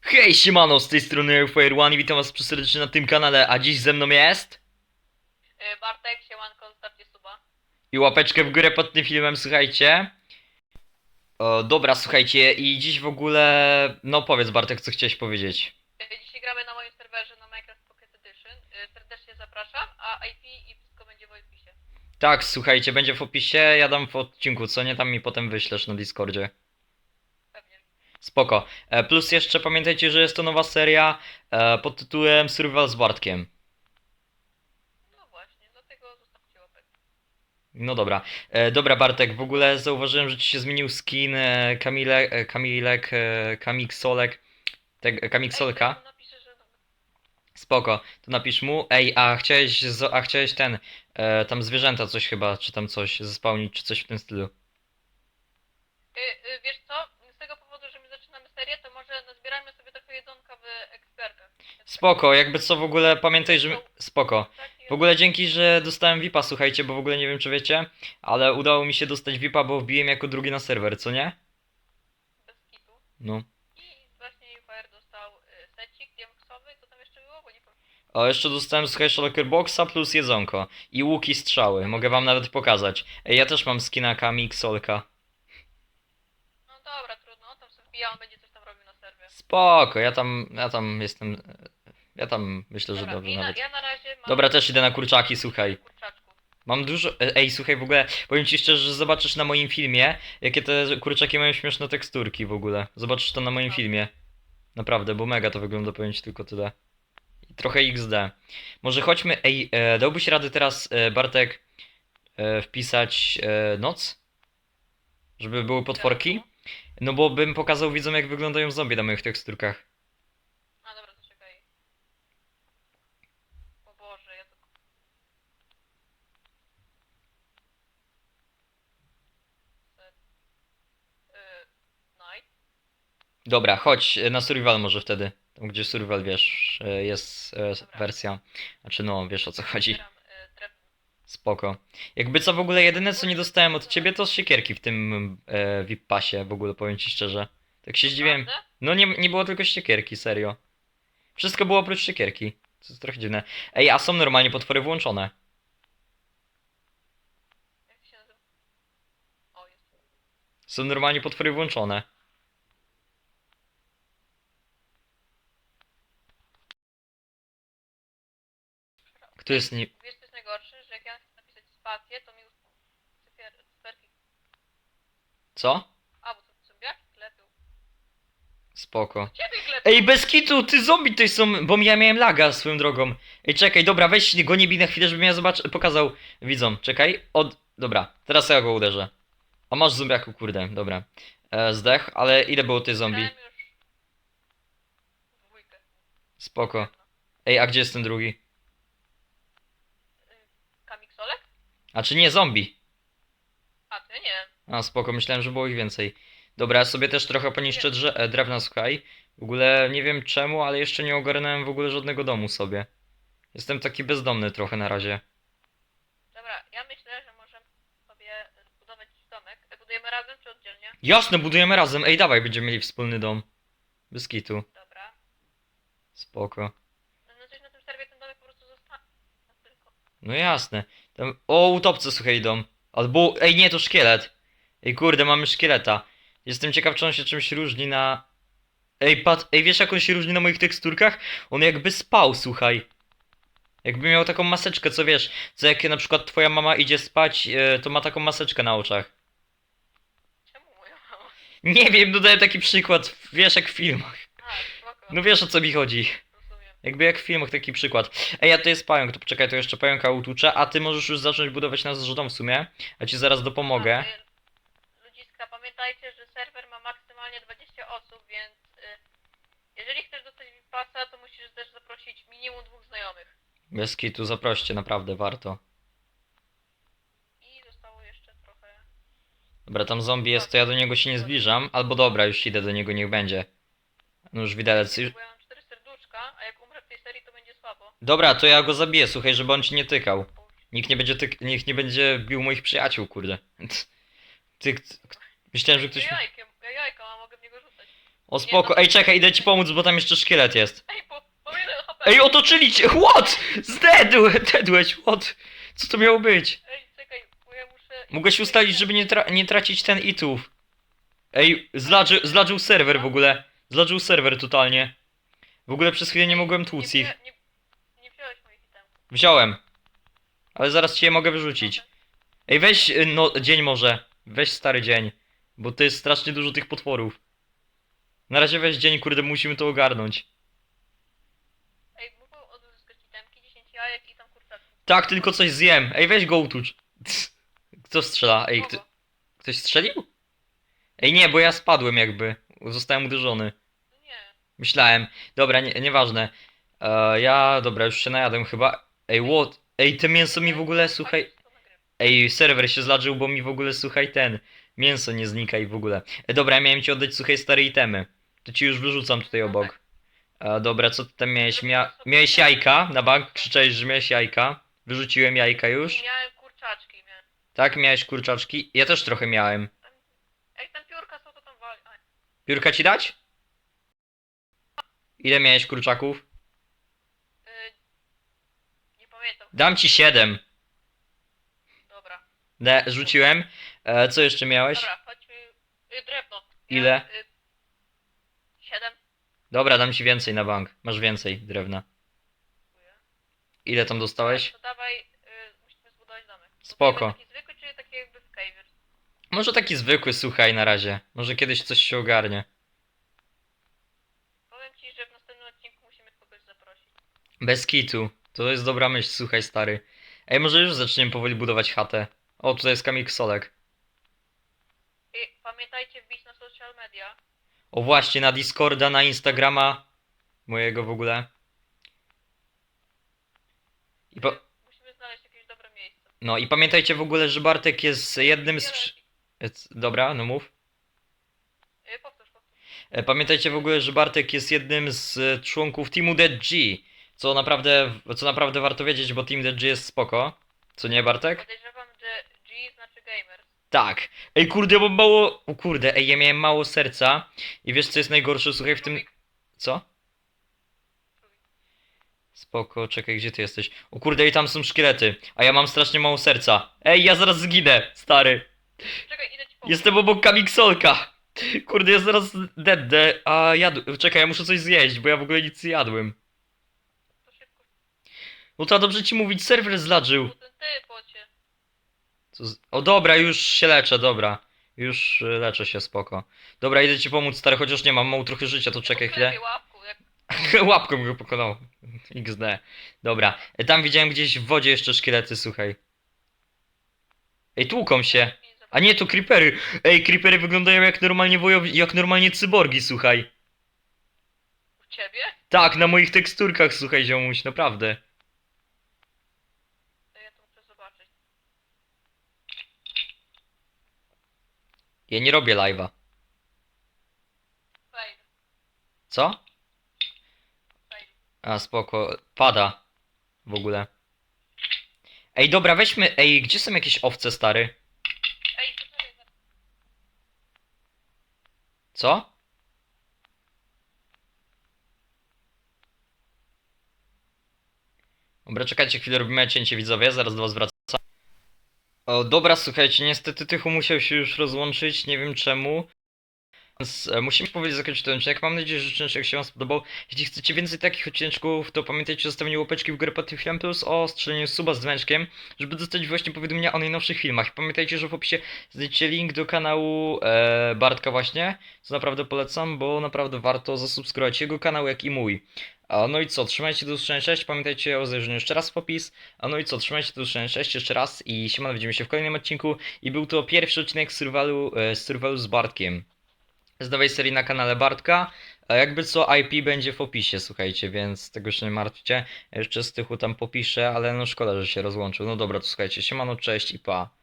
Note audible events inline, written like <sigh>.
Hej, siemano, z tej strony Airfire One i witam was serdecznie na tym kanale, a dziś ze mną jest... Y, Bartek, siemanko, zostawcie suba. I łapeczkę w górę pod tym filmem, słuchajcie. O, dobra, słuchajcie, i dziś w ogóle... No powiedz Bartek, co chciałeś powiedzieć. Y, Dzisiaj gramy na moim serwerze na Minecraft Pocket Edition. Y, Serdecznie zapraszam, a IP i wszystko będzie w opisie. Tak, słuchajcie, będzie w opisie, ja dam w odcinku, co nie? Tam mi potem wyślesz na Discordzie. Pewnie. Spoko. E, plus jeszcze pamiętajcie, że jest to nowa seria e, pod tytułem Survival z Bartkiem. No właśnie, dlatego zostawcie łapek. No dobra. E, dobra Bartek, w ogóle zauważyłem, że ci się zmienił skin e, Kamile, e, Kamilek, e, Kamiksolek, te, Kamiksolka. Ej, to że... Spoko, to napisz mu. Ej, a chciałeś, a chciałeś ten, e, tam zwierzęta coś chyba, czy tam coś zespałnić, czy coś w tym stylu. Y, y, Wiesz co? Z tego powodu, że my zaczynamy serię, to może nazbierajmy sobie trochę jedzonka w ekspiarkach. Spoko, jakby co w ogóle, pamiętaj, że... Spoko. Tak, W ogóle dzięki, że dostałem VIPa, słuchajcie, bo w ogóle nie wiem, czy wiecie, ale udało mi się dostać VIPa, bo wbiłem jako drugi na serwer, co nie? Bez kitu. No. I właśnie Fire dostał y, secik diamoksowy, co tam jeszcze było, bo A jeszcze dostałem, słuchaj, Shulker Boxa plus jedzonko. I łuki strzały, mogę wam nawet pokazać. Ej, ja też mam skina Kamik Solka. No dobra, trudno, tam sobie wbija, on będzie coś tam robił na serwie. Spoko, ja tam, ja tam jestem, ja tam myślę, że Dobra, dobrze i na, nawet. ja na razie mam... Dobra, też idę na kurczaki, słuchaj. Kurczaczków. Mam dużo. e, Ej, słuchaj, w ogóle powiem ci szczerze, że zobaczysz na moim filmie, jakie te kurczaki mają śmieszne teksturki w ogóle. Zobaczysz to na moim filmie. Naprawdę, bo mega to wygląda, powiem ci tylko tyle. Trochę XD. Może chodźmy. Ej, e, dałbyś radę teraz, e, Bartek, e, wpisać e, noc? Żeby były potworki? No bo bym pokazał widzom, jak wyglądają zombie na moich teksturkach. A dobra, to czekaj. O Boże, ja to... Set. Y, night. Dobra, chodź e, na survival może wtedy. Gdzie survival, wiesz, e, jest e, wersja. Znaczy no, wiesz o co chodzi. Drewno. Spoko. Jakby co w ogóle jedyne co nie dostałem od ciebie to siekierki w tym e, VIP pasie w ogóle powiem ci szczerze. Tak się zdziwiłem. No nie, nie było tylko siekierki, serio. Wszystko było oprócz siekierki. To jest trochę dziwne. Ej, a są normalnie potwory włączone. Jak to się nazywa? O, jest. Są normalnie potwory włączone. Kto jest nie... Wiesz co jest najgorsze? Że jak ja chcę napisać spację, to mi cyfer, cyferki... Co? A, bo to. Spoko. Ciebie! Ej, bez kitu, ty zombie tutaj są, bo ja miałem laga swoją drogą. Ej, czekaj, dobra, weź go nie bij na chwilę, żebym ja zobacz, pokazał widzom. Czekaj, od... Dobra, teraz ja go uderzę. A masz zombiaku, kurde, dobra. E, zdech, ale ile było tych zombie? Miałem już... Dwójkę. Spoko. Ej, a gdzie jest ten drugi? Kamiksolek? A czy nie, zombie? A, ja nie. A, spoko, myślałem, że było ich więcej. Dobra, ja sobie też trochę poniszczę drze- e, drewna, słuchaj. W ogóle nie wiem czemu, ale jeszcze nie ogarnąłem w ogóle żadnego domu sobie. Jestem taki bezdomny trochę na razie. Dobra, ja myślę, że możemy sobie zbudować domek. E, Budujemy razem czy oddzielnie? Jasne, budujemy razem. Ej, dawaj, będziemy mieli wspólny dom. Bez kitu. Dobra. Spoko. No, no coś na tym serwie ten domek po prostu zostanie. No tylko. No jasne. Tam... O, utopce słuchaj idą. Albo... Ej, nie, to szkielet. Ej, kurde, mamy szkieleta. Jestem ciekaw, czy on się czymś różni na... Ej, pat... Ej, wiesz jak on się różni na moich teksturkach? On jakby spał, słuchaj. Jakby miał taką maseczkę, co wiesz, co jak na przykład twoja mama idzie spać, e, to ma taką maseczkę na oczach. Czemu moja mama? Nie wiem, dodaję taki przykład, wiesz, jak w filmach. A, spoko. No wiesz o co mi chodzi. Jakby jak w filmach taki przykład. Ej, a to jest pająk, to poczekaj, to jeszcze pająka utuczę, a ty możesz już zacząć budować nasz dom w sumie. Ja ci zaraz dopomogę. Y, Ludziska, pamiętajcie, że serwer ma maksymalnie 20 osób, więc y, jeżeli chcesz dostać pasa, to musisz też zaprosić minimum dwóch znajomych. Bez kitu, zaproście, naprawdę, warto. I zostało jeszcze trochę. Dobra, tam zombie jest, to ja do niego się nie zbliżam. Albo dobra, już idę do niego, niech będzie. No już widelec. Już... Bo ja mam cztery serduszka, a jak umrę w tej serii, to będzie słabo. Dobra, to ja go zabiję, słuchaj, żeby on ci nie tykał. Nikt nie będzie, tyk, nikt nie będzie bił moich przyjaciół, kurde. <laughs> Ty, myślałem, że ktoś... Ja jajkiem, ja jajka mam, mogę w niego rzucać. O spoko, ej czekaj, idę ci pomóc, bo tam jeszcze szkielet jest. Ej, po, po jeden HP. Ej, otoczyli cię, what? Zdedłe, <laughs> dedłeś, what? Co to miało być? Ej, czekaj, bo ja muszę... Mogłeś ustalić, żeby nie, tra nie tracić ten itów. Ej, zladży, zladżył serwer w ogóle. Zladżył serwer totalnie. W ogóle przez chwilę nie mogłem tłuc ich. nie, nie. Wziąłem. Ale zaraz ci je mogę wyrzucić. Ej, weź, y, no, dzień może. Weź stary dzień. Bo to jest strasznie dużo tych potworów. Na razie weź dzień, kurde, musimy to ogarnąć. Ej, mógłbym odzyskać itemki, 10 jajek i tam kurczaki. Tak, tylko coś zjem. Ej, weź go utucz. Kto strzela? Ej, kto, ktoś strzelił? Ej, nie, bo ja spadłem jakby. Zostałem uderzony. No Nie. Myślałem. Dobra, nie, nieważne. E, ja, dobra, już się najadłem chyba. Ej, what? Ej, te mięso mi w ogóle, słuchaj... Ej, serwer się zladżył, bo mi w ogóle, słuchaj, ten... Mięso nie znika i w ogóle. E, dobra, ja miałem ci oddać, słuchaj, stare itemy. To ci już wyrzucam tutaj obok. E, dobra, co ty tam miałeś? Mia miałeś jajka na bank? Krzyczałeś, że miałeś jajka. Wyrzuciłem jajka już. Miałem kurczaczki, miałem. Tak, miałeś kurczaczki. Ja też trochę miałem. Ej, tam piórka są, to tam wali. Aj, Piórka ci dać? Ile miałeś kurczaków? y, nie pamiętam. Dam ci siedem. Dobra. De, rzuciłem. E, co jeszcze miałeś? Dobra, chodźmy. Y, drewno. Ile? Y, Siedem. Dobra, dam ci więcej na bank. Masz więcej drewna. Dziękuję. Ile tam dostałeś? To dawaj, y, musimy zbudować domek. Spoko. Taki zwykły, czy taki jakby w? Może taki zwykły, słuchaj, na razie. Może kiedyś coś się ogarnie. Powiem ci, że w następnym odcinku musimy kogoś zaprosić. Bez kitu. To jest dobra myśl, słuchaj, stary. Ej, może już zaczniemy powoli budować chatę. O, tutaj jest Kamil Solek. I pamiętajcie wbić na social media. O, właśnie, na Discorda, na Instagrama. Mojego w ogóle. I. Y, Musimy znaleźć jakieś dobre miejsce. No i pamiętajcie w ogóle, że Bartek jest jednym z... e, Dobra, no mów. Y, powtórz, powtórz. E, Pamiętajcie w ogóle, że Bartek jest jednym z e, członków teamu Dead G. Co naprawdę, co naprawdę warto wiedzieć, bo Team Dead G jest spoko. Co nie, Bartek? Podejrzewam, że G znaczy gamers. Tak. Ej, kurde, ja mam mało... O kurde, ej, ja miałem mało serca. I wiesz, co jest najgorsze, słuchaj, w tym... Co? Spoko, czekaj, gdzie ty jesteś? O kurde, i tam są szkielety. A ja mam strasznie mało serca. Ej, ja zaraz zginę, stary. Czekaj, idę ci pomóc. Jestem obok Kamiksolka. Kurde, ja zaraz deddę, a jadł... Czekaj, ja muszę coś zjeść, bo ja w ogóle nic nie jadłem. No to dobrze ci mówić, serwer zladżył. Ten ty. Co z... O dobra, już się leczę, dobra. Już y, leczę się, spoko. Dobra, idę ci pomóc, stary, chociaż nie mam, mam trochę życia, to czekaj chwilę. Lepiej łapku, jak <laughs> Łapką go pokonał. <laughs> XD. Dobra, e, tam widziałem gdzieś w wodzie jeszcze szkielety, słuchaj. Ej, tłuką się. A nie, to creepery. Ej, creepery wyglądają jak normalnie wojowi, jak normalnie cyborgi, słuchaj. U ciebie? Tak, na moich teksturkach, słuchaj, ziomuś, naprawdę. To ja to muszę zobaczyć. Ja nie robię live'a. Co? A, spoko. Pada. W ogóle. Ej, dobra, weźmy... Ej, gdzie są jakieś owce, stary? Ej, Co? Dobra, czekajcie chwilę, robimy cięcie widzowie, zaraz do was wracam. O, dobra, słuchajcie, niestety Tychu musiał się już rozłączyć, nie wiem czemu. Więc e, musimy powoli zakończyć ten odcinek. Mam nadzieję, że odcinek się wam spodobał. Jeśli chcecie więcej takich odcinków, to pamiętajcie o zostawieniu łapeczki w górę pod tym filmem plus o strzeleniu suba z dzwoneczkiem, żeby dostać właśnie powiadomienia o najnowszych filmach. Pamiętajcie, że w opisie znajdziecie link do kanału e, Bartka właśnie, co naprawdę polecam, bo naprawdę warto zasubskrybować jego kanał, jak i mój. A no i co, trzymajcie do usłyszenia, cześć, pamiętajcie o zajrzeniu jeszcze raz w opis. A no i co, trzymajcie do usłyszenia, cześć jeszcze raz i siemano, widzimy się w kolejnym odcinku. I był to pierwszy odcinek Survivalu, e, Survivalu z Bartkiem. Z nowej serii na kanale Bartka. A jakby co, IP będzie w opisie, słuchajcie, więc tego się nie martwcie. Jeszcze z tychu tam popiszę, ale no szkoda, że się rozłączył. No dobra, to słuchajcie, siemano, cześć i pa.